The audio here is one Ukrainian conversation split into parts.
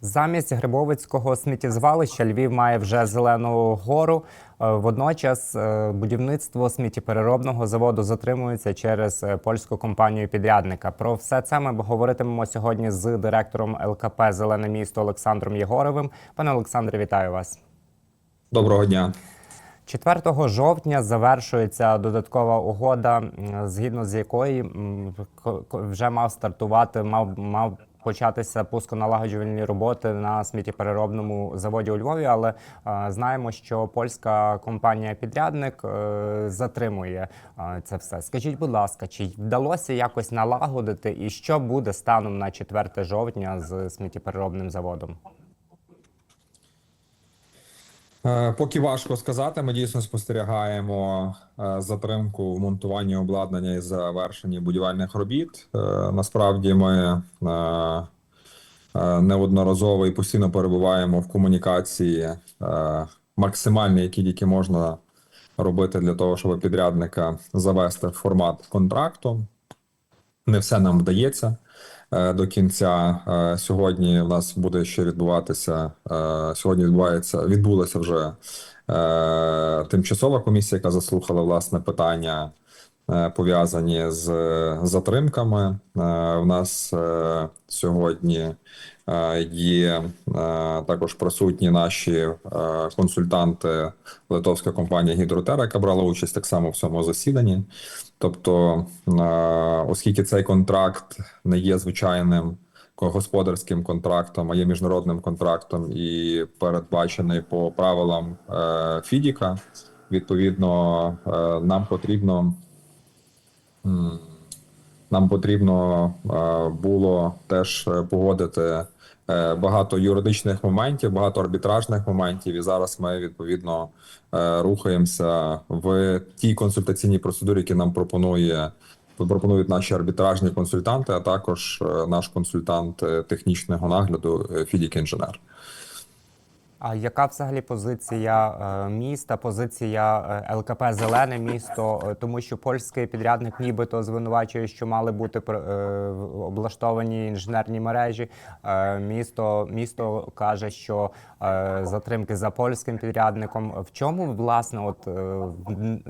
Замість Грибовицького сміттєзвалища Львів має вже зелену гору. Е, Водночас е, будівництво сміттєпереробного заводу затримується через е, польську компанію підрядника. Про все це ми говоритимемо сьогодні з директором ЛКП Зелене місто Олександром Єгоровим. Пане Олександре, вітаю вас. Доброго дня. 4 жовтня завершується додаткова угода, згідно з якої вже мав стартувати, мав мав початися пусконалагоджувальні роботи на сміттєпереробному заводі у Львові. Але знаємо, що польська компанія-підрядник е, затримує це все. Скажіть, будь ласка, чи вдалося якось налагодити, і що буде станом на 4 жовтня з сміттєпереробним заводом? Е, Поки важко сказати, ми дійсно спостерігаємо е, затримку в монтуванні обладнання і завершенні будівельних робіт. Е, Насправді ми неодноразово і постійно перебуваємо в комунікації максимальні, які тільки можна робити для того, щоб підрядника завести в формат контракту. Не все нам вдається до кінця. Е, Сьогодні в нас буде ще відбуватися. е, Сьогодні відбувається відбулася вже е, тимчасова комісія, яка заслухала власне питання е, пов'язані з затримками. Е, В нас е, сьогодні е, є е, також присутні наші е, консультанти, литовська компанія Гідротера, яка брала участь так само в цьому засіданні. Тобто, е, оскільки цей контракт не є звичайним господарським контрактом, а є міжнародним контрактом і передбачений по правилам е, Фідіка, відповідно, е, нам потрібно. Нам потрібно е, було теж е, погодити е, багато юридичних моментів, багато арбітражних моментів, і зараз ми відповідно рухаємося в тій консультаційній процедурі, які нам пропонує пропонують наші арбітражні консультанти, а також наш консультант технічного нагляду Фідік інженер. А яка взагалі позиція е, міста, позиція е, ЛКП Зелене місто? Е, Тому що польський підрядник нібито звинувачує, що мали бути облаштовані інженерні мережі. Місто, місто каже, що затримки за польським підрядником. В чому власне от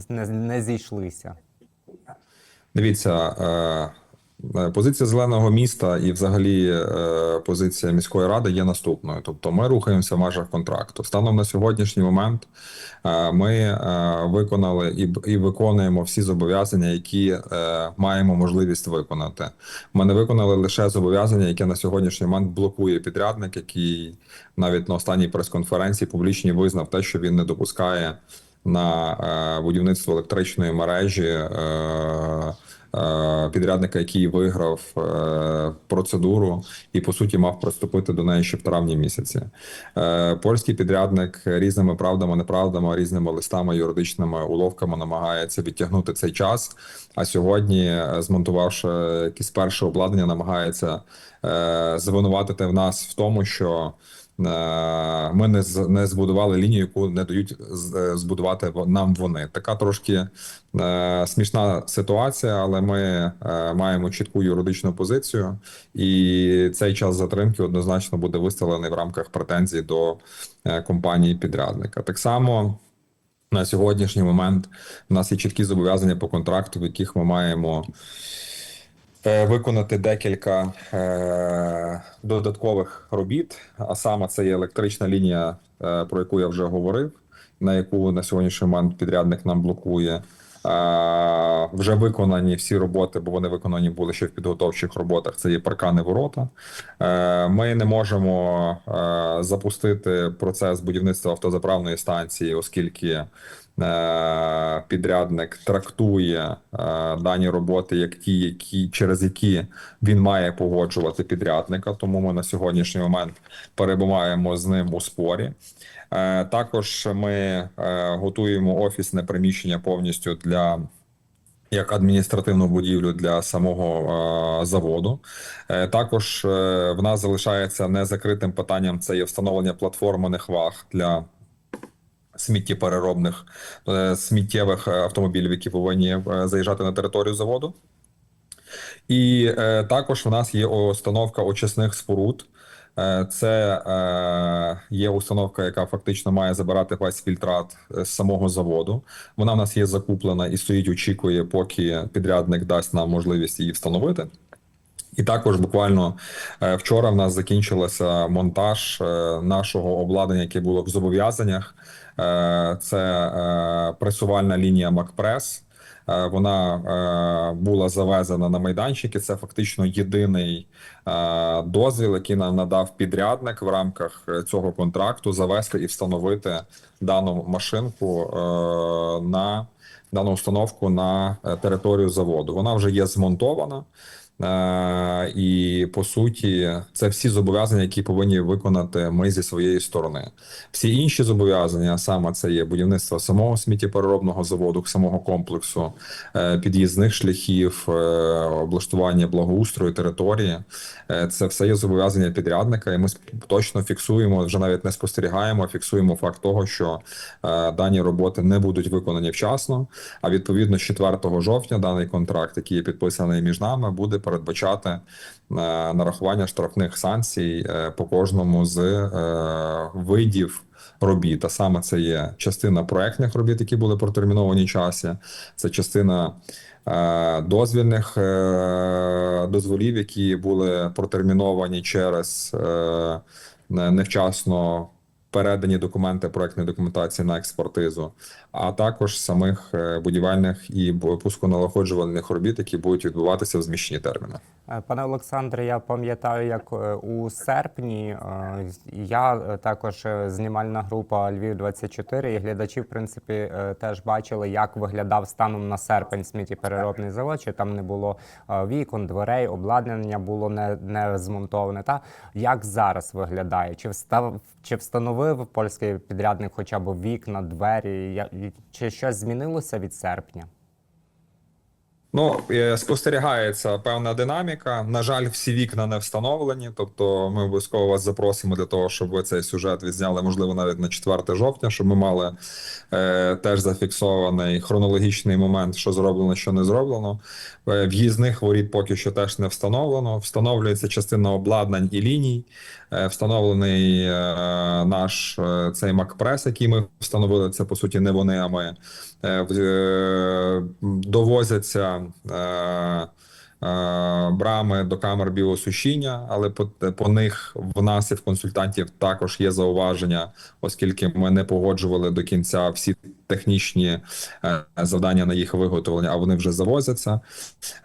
не, не зійшлися? Дивіться, позиція зеленого міста і, взагалі, е, позиція міської ради є наступною. Тобто, ми рухаємося в межах контракту. Станом на сьогоднішній момент е, ми е, виконали і, виконуємо всі зобов'язання, які е, маємо можливість виконати. Ми не виконали лише зобов'язання, яке на сьогоднішній момент блокує підрядник, який навіть на останній прес-конференції публічній визнав те, що він не допускає на е, будівництво електричної мережі е, е, підрядника, який виграв е, процедуру і по суті мав приступити до неї ще в травні місяці. Е, Польський підрядник різними правдами, неправдами, різними листами, юридичними уловками намагається відтягнути цей час. А сьогодні, е, змонтувавши якесь перше обладнання, намагається е, звинуватити в нас в тому, що Е, Ми не не збудували лінію, яку не дають е, збудувати нам вони. Така трошки е, смішна ситуація, але ми е, маємо чітку юридичну позицію, і цей час затримки однозначно буде виставлений в рамках претензій до е, компанії підрядника. Так само. На сьогоднішній момент у нас є чіткі зобов'язання по контракту, в яких ми маємо е, виконати декілька е, додаткових робіт. А саме це є електрична лінія, е, про яку я вже говорив, на яку на сьогоднішній момент підрядник нам блокує. Е, вже виконані всі роботи, бо вони виконані були ще в підготовчих роботах. Це є паркани ворота. Е, Ми не можемо е, запустити процес будівництва автозаправної станції, оскільки е, підрядник трактує е, дані роботи як ті, які через які він має погоджувати підрядника. Тому ми на сьогоднішній момент перебуваємо з ним у спорі. Е, Також ми е, готуємо офісне приміщення повністю для. Як адміністративну будівлю для самого е, заводу, Е, також е, в нас залишається незакритим питанням це є встановлення платформених ваг для сміттєпереробних е, сміттєвих е, автомобілів, які повинні е, заїжджати на територію заводу. І е, також в нас є установка очисних споруд Е, Це е, є установка, яка фактично має забирати весь фільтрат з самого заводу. Вона в нас є закуплена і стоїть, очікує, поки підрядник дасть нам можливість її встановити. І також буквально е, вчора в нас закінчилося монтаж е, нашого обладнання, яке було в зобов'язаннях. Е, Це пресувальна лінія Макпрес. Вона була завезена на майданчики. Це фактично єдиний дозвіл, який нам надав підрядник в рамках цього контракту завести і встановити дану машинку на дану установку на територію заводу. Вона вже є змонтована. Е, І по суті, це всі зобов'язання, які повинні виконати ми зі своєї сторони. Всі інші зобов'язання, саме це є будівництво самого сміттєпереробного заводу, самого комплексу, е, під'їзних шляхів, е, облаштування благоустрою території. Це все є зобов'язання підрядника, і ми точно фіксуємо, вже навіть не спостерігаємо, а фіксуємо факт того, що дані роботи не будуть виконані вчасно. А відповідно, з 4 жовтня даний контракт, який є підписаний між нами, буде передбачати е, нарахування штрафних санкцій е, по кожному з е, видів. Робіт, а саме це є частина проектних робіт, які були протерміновані часі, це частина е, дозвільних е, дозволів, які були протерміновані через е, невчасно передані документи проектної документації на експертизу, а також самих е, будівельних і пусконалагоджувальних робіт, які будуть відбуватися в зміщені терміни. Е, Пане Олександре, я пам'ятаю, як е, у серпні я також знімальна група Львів 24 і глядачі, в принципі, теж бачили, як виглядав станом на серпень сміттєпереробний завод. Чи там не було вікон, дверей, обладнання було не, не змонтоване. Та як зараз виглядає? Чи встав чи встановив польський підрядник хоча б вікна, двері? Чи щось змінилося від серпня? Ну, е, спостерігається певна динаміка. На жаль, всі вікна не встановлені. Тобто, ми обов'язково вас запросимо для того, щоб ви цей сюжет відзняли, можливо, навіть на 4 жовтня, щоб ми мали е, теж зафіксований хронологічний момент, що зроблено, що не зроблено. Е, в'їзних воріт поки що теж не встановлено. Встановлюється частина обладнань і ліній. Е, встановлений е, наш е, цей Макпрес, який ми встановили. Це по суті не вони, а ми. Е, е, довозяться е, е, брами до камер біосушіння, але по, по них в нас і в консультантів також є зауваження, оскільки ми не погоджували до кінця всі технічні е, завдання на їх виготовлення, а вони вже завозяться.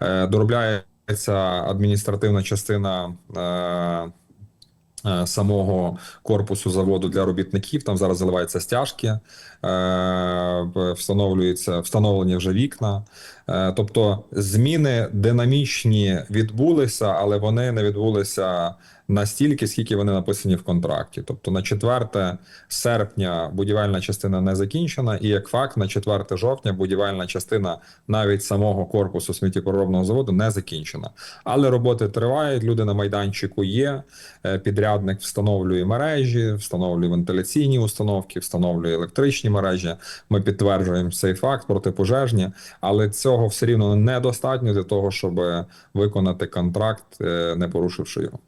Доробляється адміністративна частина. Самого корпусу заводу для робітників там зараз заливаються стяжки, е, встановлюються встановлені вже вікна. Е, Тобто зміни динамічні відбулися, але вони не відбулися настільки, скільки вони написані в контракті. Тобто на 4 серпня будівельна частина не закінчена, і як факт, на 4 жовтня будівельна частина навіть самого корпусу сміттєпереробного заводу не закінчена. Але роботи тривають. Люди на майданчику є. Е, Підрядник встановлює мережі, встановлює вентиляційні установки, встановлює електричні мережі. Ми підтверджуємо цей факт протипожежні, але цього все рівно недостатньо для того, щоб виконати контракт, е, не порушивши його.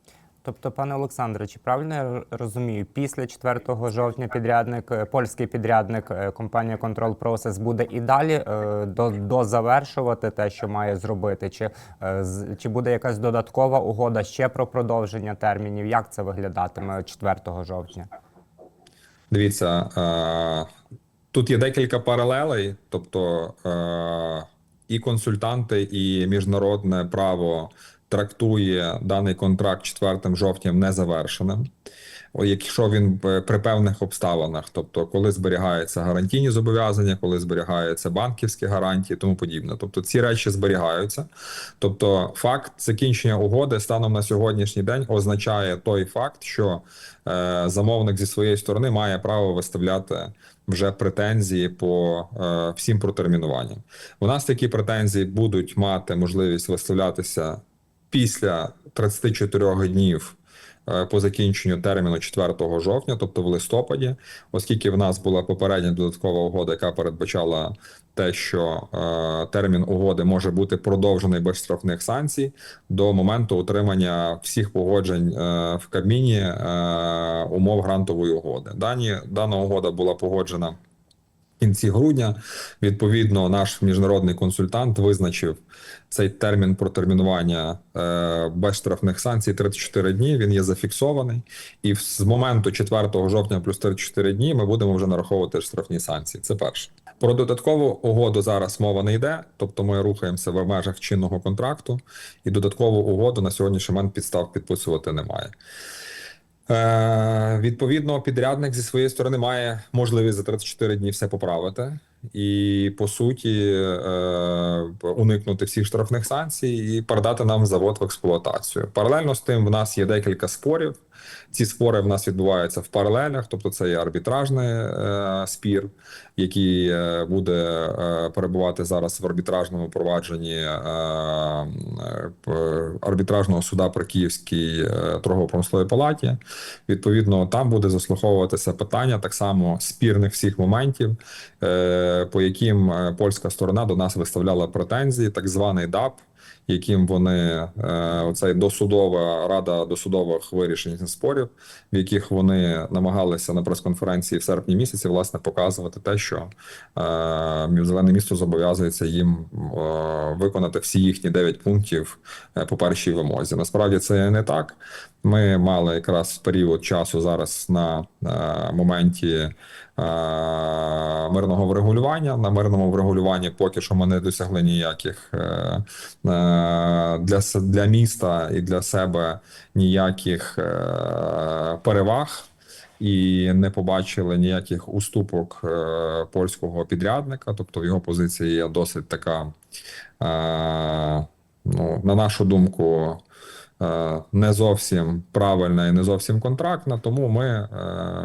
Тобто, пане Олександре, чи правильно я розумію, після 4 жовтня підрядник, е, польський підрядник е, компанія Control Process буде і далі е, до, дозавершувати те, що має зробити? Чи, чи буде якась додаткова угода ще про продовження термінів? Як це виглядатиме 4 жовтня? Дивіться, тут є декілька паралелей, тобто і консультанти, і міжнародне право трактує даний контракт 4 жовтням незавершеним. Якщо він е, при певних обставинах, тобто коли зберігаються гарантійні зобов'язання, коли зберігаються банківські гарантії, тому подібне. Тобто ці речі зберігаються. Тобто, факт закінчення угоди станом на сьогоднішній день означає той факт, що е, замовник зі своєї сторони має право виставляти вже претензії по е, всім протермінуванням. У нас такі претензії будуть мати можливість виставлятися після 34 днів е, по закінченню терміну 4 жовтня, тобто в листопаді, оскільки в нас була попередня додаткова угода, яка передбачала те, що е, термін угоди може бути продовжений без штрафних санкцій до моменту отримання всіх погоджень е, в Кабміні умов грантової угоди. Дані дана угода була погоджена кінці грудня. Відповідно, наш міжнародний консультант визначив цей термін протермінування е, без штрафних санкцій 34 дні. Він є зафіксований, і з моменту 4 жовтня плюс 34 дні ми будемо вже нараховувати штрафні санкції. Це перше. Про додаткову угоду зараз мова не йде, тобто ми рухаємося в межах чинного контракту, і додаткову угоду на сьогоднішній момент підстав підписувати немає. Відповідно, підрядник зі своєї сторони має можливість за 34 дні все поправити і по суті е, уникнути всіх штрафних санкцій і передати нам завод в експлуатацію. Паралельно з тим, в нас є декілька спорів. Ці спори в нас відбуваються в паралелях, тобто це є арбітражний е, спір, який е, буде перебувати зараз в арбітражному провадженні арбітражного суда при Київській е, торгово-промисловій палаті. Відповідно, там буде заслуховуватися питання так само спірних всіх моментів, по яким е, польська сторона до нас виставляла претензії, так званий ДАП яким вони е, оцей досудова рада досудових вирішень спорів, в яких вони намагалися на прес-конференції в серпні місяці власне показувати те, що е, зелене місто зобов'язується їм виконати всі їхні 9 пунктів по першій вимозі. Насправді це не так. Ми мали якраз період часу зараз на е, моменті е, мирного врегулювання. На мирному врегулюванні поки що ми не досягли ніяких е, е, для, для міста і для себе ніяких е, переваг. І не побачили ніяких уступок е, польського підрядника, тобто його позиція є досить така, е, ну, на нашу думку, не зовсім правильна і не зовсім контрактна. Тому ми е,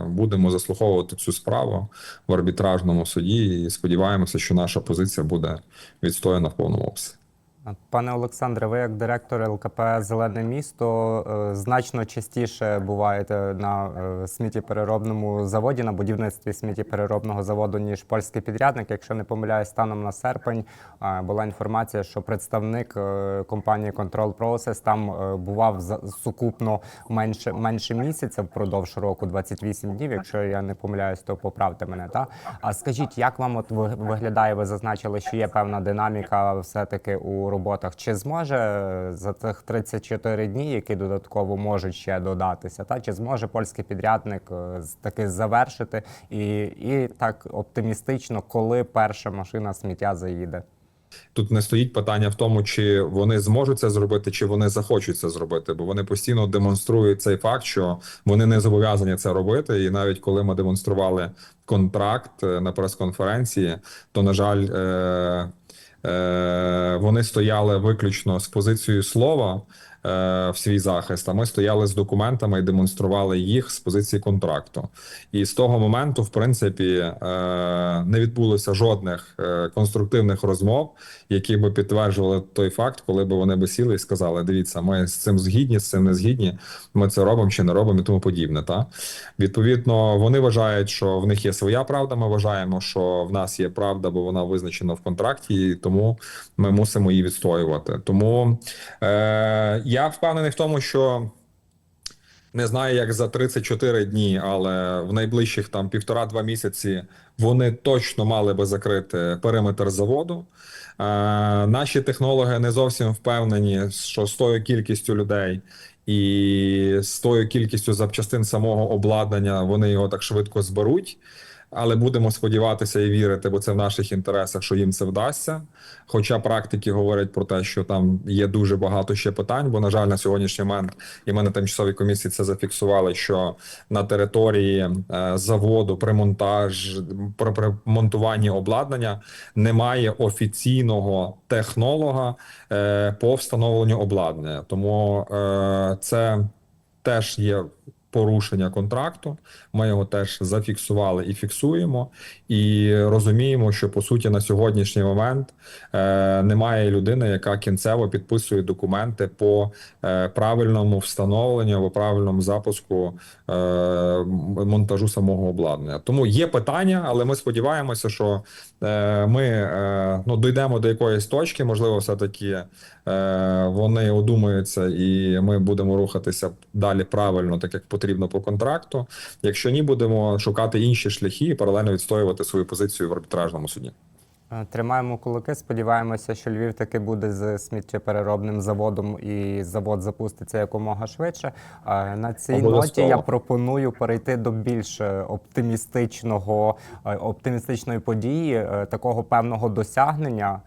будемо заслуховувати цю справу в арбітражному суді і сподіваємося, що наша позиція буде відстояна в повному обсязі. Пане Олександре, ви як директор ЛКП Зелене місто е, значно частіше буваєте на е, сміттєпереробному заводі, на будівництві сміттєпереробного заводу, ніж польський підрядник. Якщо не помиляюсь, станом на серпень е, була інформація, що представник компанії Control Process там бував сукупно менше, менше місяця впродовж року, 28 днів. Якщо я не помиляюсь, то поправте мене. Та? А скажіть, як вам от виглядає? Ви зазначили, що є певна динаміка все-таки у роботах. Чи зможе е, за цих 34 дні, які додатково можуть ще додатися, та чи зможе польський підрядник е, таки завершити і, і так оптимістично, коли перша машина сміття заїде? Тут не стоїть питання в тому, чи вони зможуть це зробити, чи вони захочуть це зробити, бо вони постійно демонструють цей факт, що вони не зобов'язані це робити. І навіть коли ми демонстрували контракт е, на прес-конференції, то на жаль, вони стояли виключно з позицією слова. Е, В свій захист, а ми стояли з документами і демонстрували їх з позиції контракту. І з того моменту, в принципі, е, не відбулося жодних е, конструктивних розмов, які би підтверджували той факт, коли б вони би сіли і сказали: дивіться, ми з цим згідні, з цим не згідні, ми це робимо чи не робимо, і тому подібне. Та відповідно, вони вважають, що в них є своя правда. Ми вважаємо, що в нас є правда, бо вона визначена в контракті, і тому ми мусимо її відстоювати. Тому я впевнений в тому, що. Не знаю, як за 34 дні, але в найближчих там півтора-два місяці вони точно мали би закрити периметр заводу. Е, наші технологи не зовсім впевнені, що з тою кількістю людей і з тою кількістю запчастин самого обладнання вони його так швидко зберуть. Але будемо сподіватися і вірити, бо це в наших інтересах, що їм це вдасться. Хоча практики говорять про те, що там є дуже багато ще питань, бо, на жаль, на сьогоднішній момент і ми на тимчасовій комісії це зафіксували, що на території е, заводу при монтаж при, при монтуванні обладнання немає офіційного технолога е, по встановленню обладнання. Тому е, це теж є порушення контракту. Ми його теж зафіксували і фіксуємо, і розуміємо, що по суті на сьогоднішній момент е, немає людини, яка кінцево підписує документи по е, правильному встановленню або правильному запуску монтажу самого обладнання. Тому є питання, але ми сподіваємося, що е, ми е, ну, дійдемо до якоїсь точки, можливо, все-таки е, вони одумаються, і ми будемо рухатися далі правильно, так як потрібно по контракту. Якщо ні, будемо шукати інші шляхи і паралельно відстоювати свою позицію в арбітражному суді. Е, Тримаємо кулаки. Сподіваємося, що Львів таки буде з сміттєпереробним заводом і завод запуститься якомога швидше. Е, На цій Обов'язково. ноті я пропоную перейти до більш е, оптимістичного оптимістичної події, такого певного досягнення.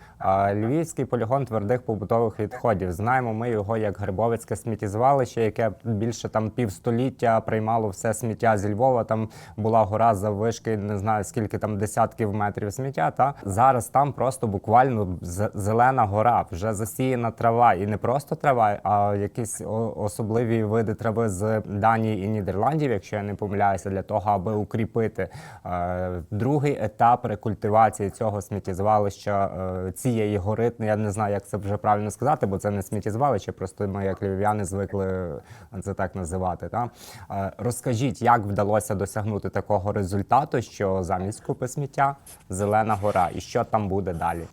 Львівський полігон твердих побутових відходів. Знаємо ми його як Грибовицьке сміттєзвалище, яке більше там півстоліття приймало все сміття зі Львова. Там була гора заввишки, не знаю скільки там десятків метрів сміття. Та зараз там просто буквально зелена гора, вже засіяна трава, і не просто трава, а якісь особливі види трави з Данії і Нідерландів, якщо я не помиляюся, для того, аби укріпити е, другий етап рекультивації цього сміттєзвалища е, цієї гори. Я не знаю, як це вже правильно сказати, бо це не сміттєзвалище, просто ми, як львів'яни, звикли це так називати. Та? Е, Розкажіть, як вдалося досягнути такого результату, що замість купи сміття зелена гора, і що там буде далі?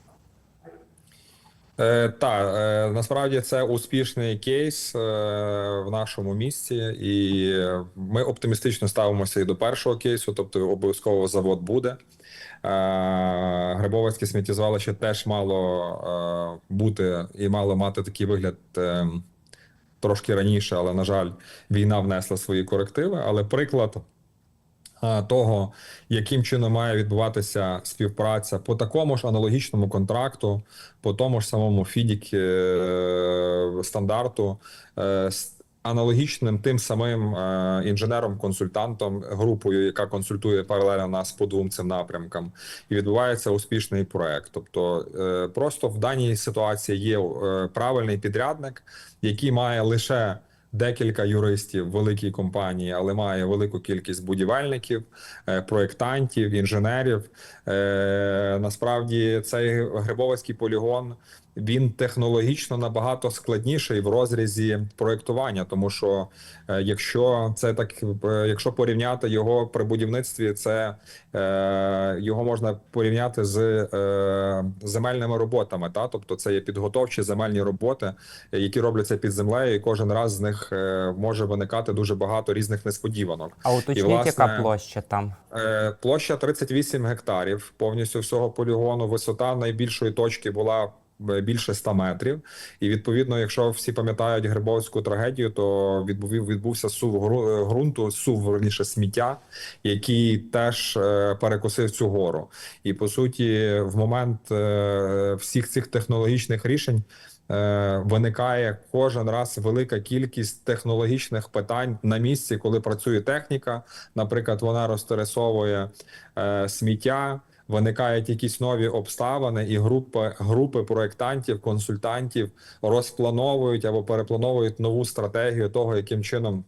Е, та е, насправді це успішний кейс е, в нашому місті, і ми оптимістично ставимося і до першого кейсу, тобто обов'язково завод буде. Е, Грибовицьке сміттєзвалище теж мало е, бути і мало мати такий вигляд. Е, Трошки раніше, але на жаль, війна внесла свої корективи. Але приклад того, яким чином має відбуватися співпраця по такому ж аналогічному контракту, по тому ж самому FIDIC е, стандарту, е, з аналогічним тим самим е, інженером-консультантом, групою, яка консультує паралельно нас по двом цим напрямкам, і відбувається успішний проект. Тобто, е, просто в даній ситуації є е, правильний підрядник, який має лише декілька юристів в великій компанії, але має велику кількість будівельників, е, проєктантів, інженерів. Е, Насправді цей Грибовицький полігон він технологічно набагато складніший в розрізі проєктування, тому що е, якщо це так, е, якщо порівняти його при будівництві, це е, його можна порівняти з е, земельними роботами. Та тобто це є підготовчі земельні роботи, які робляться під землею, і кожен раз з них е, може виникати дуже багато різних несподіванок. А уточніть, власне, яка площа там? Е, Площа 38 гектарів повністю всього полігону. Висота найбільшої точки була більше 100 метрів. І відповідно, якщо всі пам'ятають Грибовську трагедію, то відбув відбувся сув ґрунту, сув верніше сміття, який теж е, перекосив цю гору. І по суті, в момент е, всіх цих технологічних рішень. е, Виникає кожен раз велика кількість технологічних питань на місці, коли працює техніка. Наприклад, вона розтересовує сміття, виникають якісь нові обставини, і групи, групи проєктантів, консультантів розплановують або переплановують нову стратегію того, яким чином.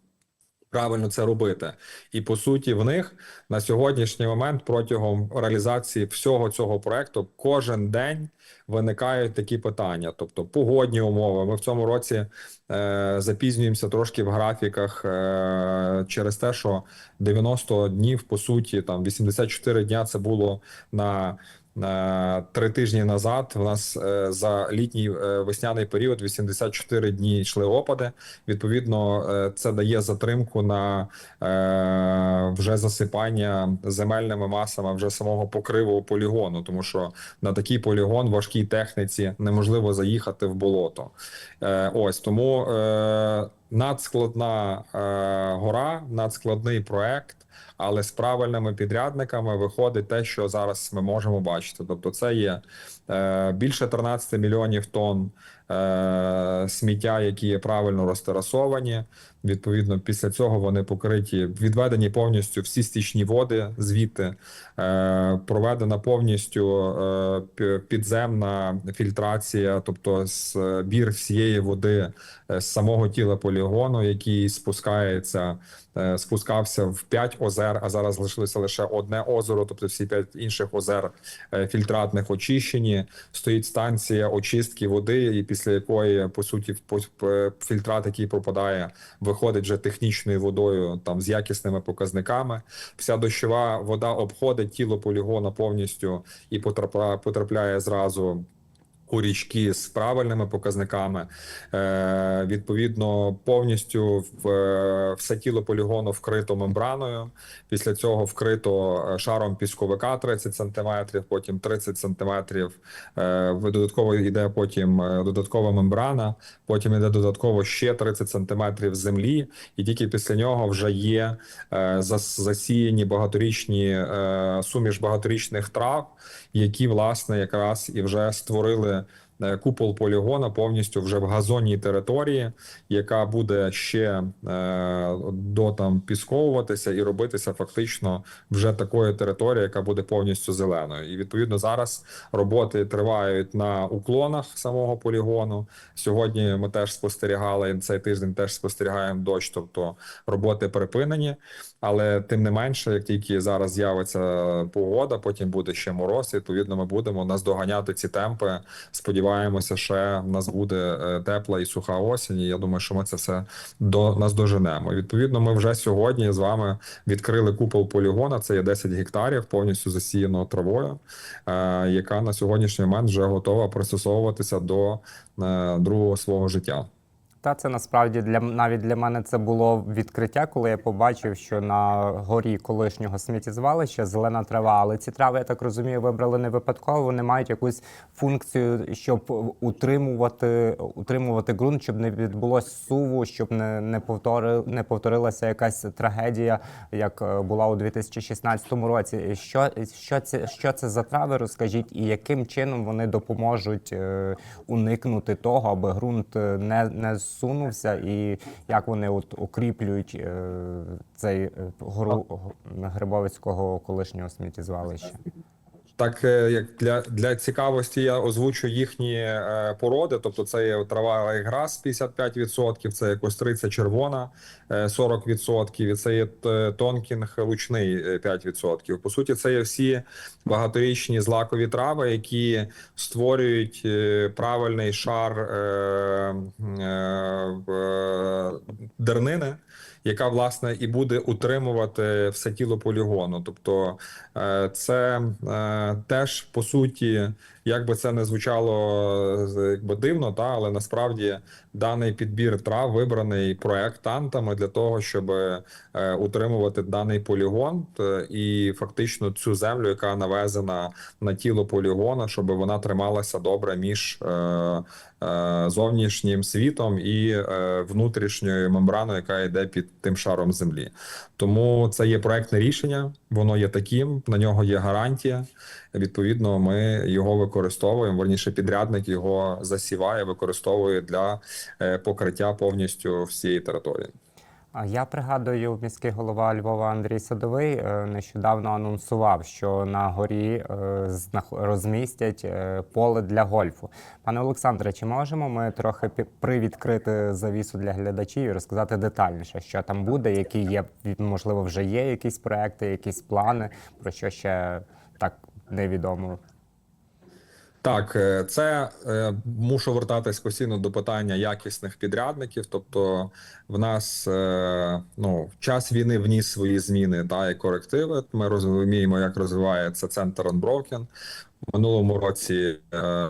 Правильно це робити, і по суті, в них на сьогоднішній момент протягом реалізації всього цього проекту кожен день виникають такі питання, тобто погодні умови. Ми в цьому році е, запізнюємося трошки в графіках е, через те, що 90 днів, по суті, там 84 дня це було на. На три тижні назад у нас е, за літній е, весняний період 84 дні йшли опади. Відповідно, е, це дає затримку на е, вже засипання земельними масами вже самого покриву полігону, тому що на такий полігон важкій техніці неможливо заїхати в болото. Е, ось тому е, надскладна е, гора, надскладний проект. Але з правильними підрядниками виходить те, що зараз ми можемо бачити. Тобто, це є е, більше 13 мільйонів тонн е, сміття, які є правильно розтерасовані. Відповідно, після цього вони покриті, відведені повністю всі стічні води звідти, е, проведена повністю е, підземна фільтрація, тобто збір всієї води е, з самого тіла полігону. який спускається, е, спускався в 5 озер, а зараз залишилося лише одне озеро, тобто всі 5 інших озер е, фільтратних очищені. Стоїть станція очистки води, і після якої, по суті, п- фільтрат, який пропадає, виходить вже технічною водою там з якісними показниками. Вся дощова вода обходить тіло полігона повністю і потрапляє, потрапляє зразу. У річки з правильними показниками, е, відповідно, повністю в, е, все тіло полігону вкрито мембраною. Після цього вкрито е, шаром пісковика 30 сантиметрів, потім 30 сантиметрів. Е, додатково йде потім е, додаткова мембрана, потім йде додатково ще 30 сантиметрів землі, і тільки після нього вже є е, засіяні багаторічні е, суміш багаторічних трав, які власне якраз і вже створили купол полігона повністю вже в газонній території, яка буде ще е, до там пісковуватися і робитися фактично вже такою територією, яка буде повністю зеленою. І відповідно зараз роботи тривають на уклонах самого полігону. Сьогодні ми теж спостерігали цей тиждень. Теж спостерігаємо дощ, тобто роботи припинені. Але тим не менше, як тільки зараз з'явиться погода, потім буде ще мороз. Відповідно, ми будемо наздоганяти ці темпи. Сподіваємося, ще в нас буде е, тепла і суха осінь. І я думаю, що ми це все до нас доженемо. Відповідно, ми вже сьогодні з вами відкрили купол полігона. Це є 10 гектарів, повністю засіяно травою, е, яка на сьогоднішній момент вже готова пристосовуватися до е, другого свого життя. Та це насправді для навіть для мене це було відкриття, коли я побачив, що на горі колишнього сміттєзвалища зелена трава. Але ці трави, я так розумію, вибрали не випадково. Вони мають якусь функцію, щоб утримувати, утримувати ґрунт, щоб не відбулось суву, щоб не, не повтори, не повторилася якась трагедія, як е, була у 2016 році. Що, що це що це за трави? Розкажіть, і яким чином вони допоможуть е, уникнути того, аби ґрунт е, не, не зсунувся, і як вони от укріплюють е, цей е, гору Грибовицького колишнього сміттєзвалища? Так, е, як для, для цікавості я озвучу їхні е, породи. Тобто, це є трава грас 55%, це якось 30 червона е, 40%, і це є тонкінг лучний е, 5%. По суті, це є всі багаторічні злакові трави, які створюють е, правильний шар е, е, е, дернини. Яка власне і буде утримувати все тіло полігону, тобто е, це е, теж по суті, як би це не звучало якби дивно, та але насправді даний підбір трав вибраний проектантами для того, щоб е, утримувати даний полігон т- і фактично цю землю, яка навезена на тіло полігона, щоб вона трималася добре між е, е, зовнішнім світом і е, внутрішньою мембраною, яка йде під тим шаром землі. Тому це є проектне рішення, воно є таким, на нього є гарантія. Відповідно, ми його використовуємо. Верніше, підрядник його засіває, використовує для е, покриття повністю всієї території. Я пригадую, міський голова Львова Андрій Садовий е, нещодавно анонсував, що на горі е, розмістять поле для гольфу. Пане Олександре, чи можемо ми трохи привідкрити завісу для глядачів і розказати детальніше, що там буде, які є можливо вже є якісь проекти, якісь плани, про що ще так невідомо. Так, е, це е, мушу вертатись постійно до питання якісних підрядників. Тобто, в нас е, ну час війни вніс свої зміни та і корективи. Ми розуміємо, як розвивається центр Unbroken. Минулому році е,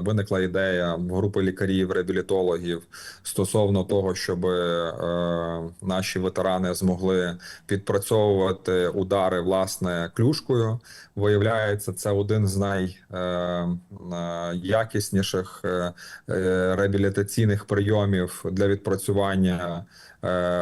виникла ідея групи лікарів, реабілітологів стосовно того, щоб е, наші ветерани змогли підпрацьовувати удари власне клюшкою. Виявляється, це один з найякісніших е, реабілітаційних прийомів для відпрацювання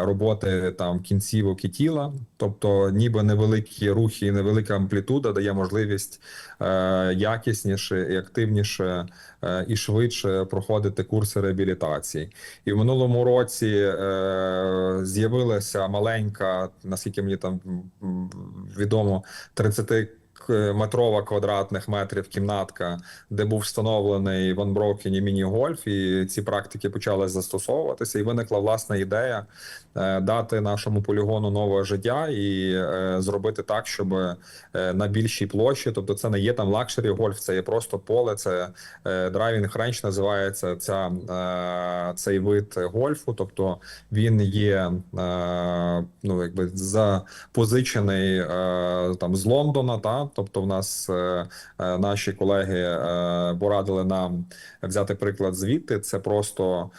роботи там кінцівок і тіла. Тобто, ніби невеликі рухи і невелика амплітуда дає можливість е, якісніше і активніше е, і швидше проходити курси реабілітації. І в минулому році е, з'явилася маленька, наскільки мені там відомо, 30 к- метрова квадратних метрів кімнатка, де був встановлений Ван Брокен і міні-гольф, і ці практики почали застосовуватися. І виникла власна ідея е, дати нашому полігону нове життя і е, зробити так, щоб е, на більшій площі, тобто це не є там лакшері гольф, це є просто поле, це е, драйвінг ренч називається ця, е, цей вид гольфу. Тобто він є е, ну якби запозичений е, там з Лондона. Та тобто, в нас е, е, наші колеги е, порадили нам взяти приклад звідти. Це просто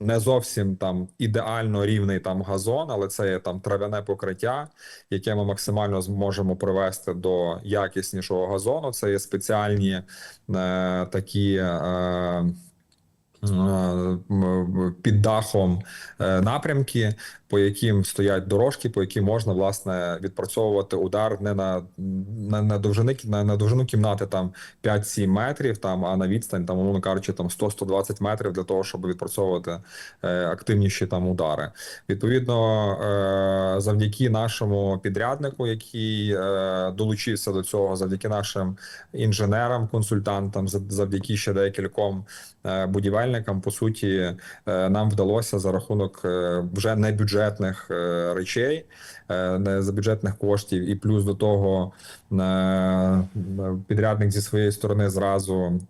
не зовсім там ідеально рівний там газон, але це є там трав'яне покриття, яке ми максимально зможемо привести до якіснішого газону. Це є спеціальні такі. Під дахом е, напрямки, по яким стоять дорожки, по яким можна власне відпрацьовувати удар не на, на, на довжини на, на довжину кімнати там 5-7 метрів, там а на відстань там, умовно кажучи, там 100-120 метрів для того, щоб відпрацьовувати е, активніші там удари. Відповідно, е, завдяки нашому підряднику, який е, долучився до цього, завдяки нашим інженерам, консультантам, завдяки ще декільком е, будівельникам, по суті, е, нам вдалося за рахунок е, вже не бюджетних е, речей, не за бюджетних коштів, і плюс до того підрядник зі своєї сторони зразу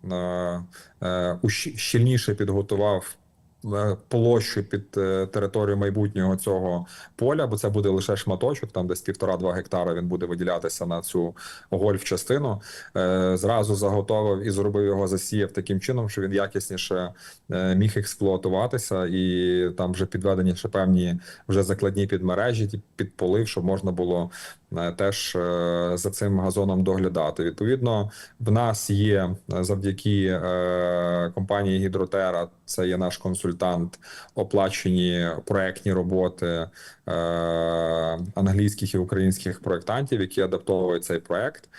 щільніше підготував. Е, Площу під е, територію майбутнього цього поля, бо це буде лише шматочок, там десь півтора-два гектара він буде виділятися на цю гольф частину. Е, Зразу заготовив і зробив його засіяв таким чином, що він якісніше міг експлуатуватися, і там вже підведені ще певні вже закладні підмережі, ті- підполив, щоб можна було теж за цим газоном доглядати. Відповідно, в нас є завдяки компанії Гідротера, це є наш консультант, оплачені проектні роботи е, англійських і українських проектантів, які адаптовують цей проект.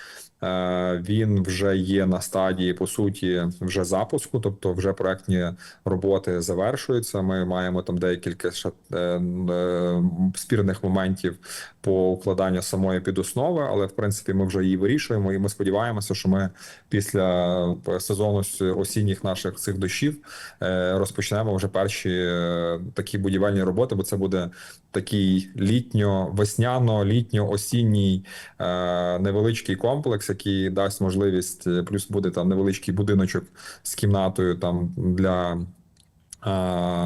Е, Він вже є на стадії по суті вже запуску, тобто вже проектні роботи завершуються. Ми маємо там декілька е, е, спірних моментів по укладанню самої підоснови, але в принципі ми вже її вирішуємо, і ми сподіваємося, що ми після з осінніх наших цих дощів розпочнемо вже перші такі будівельні роботи, бо це буде такий літньо-весняно, літньо-осінній невеличкий комплекс, який дасть можливість, е, плюс буде там невеличкий будиночок з кімнатою там для.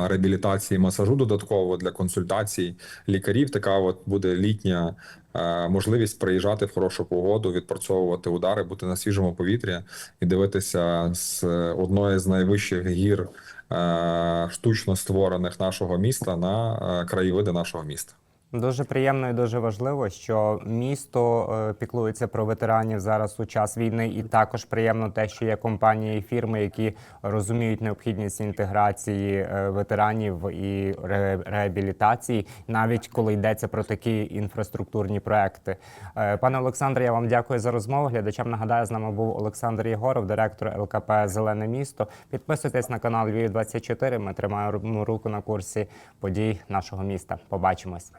Реабілітації масажу додатково для консультацій лікарів. Така от буде літня е, можливість приїжджати в хорошу погоду, відпрацьовувати удари, бути на свіжому повітрі і дивитися з одної з найвищих гір е, штучно створених нашого міста на краєвиди нашого міста. Дуже приємно і дуже важливо, що місто е, піклується про ветеранів зараз у час війни, і також приємно те, що є компанії і фірми, які розуміють необхідність інтеграції е, ветеранів і ре- реабілітації, навіть коли йдеться про такі інфраструктурні проекти. Е, Пане Олександре, я вам дякую за розмову. Глядачам нагадаю, з нами був Олександр Єгоров, директор ЛКП Зелене місто. Підписуйтесь на канал Львів 24 Ми тримаємо руку на курсі подій нашого міста. Побачимось.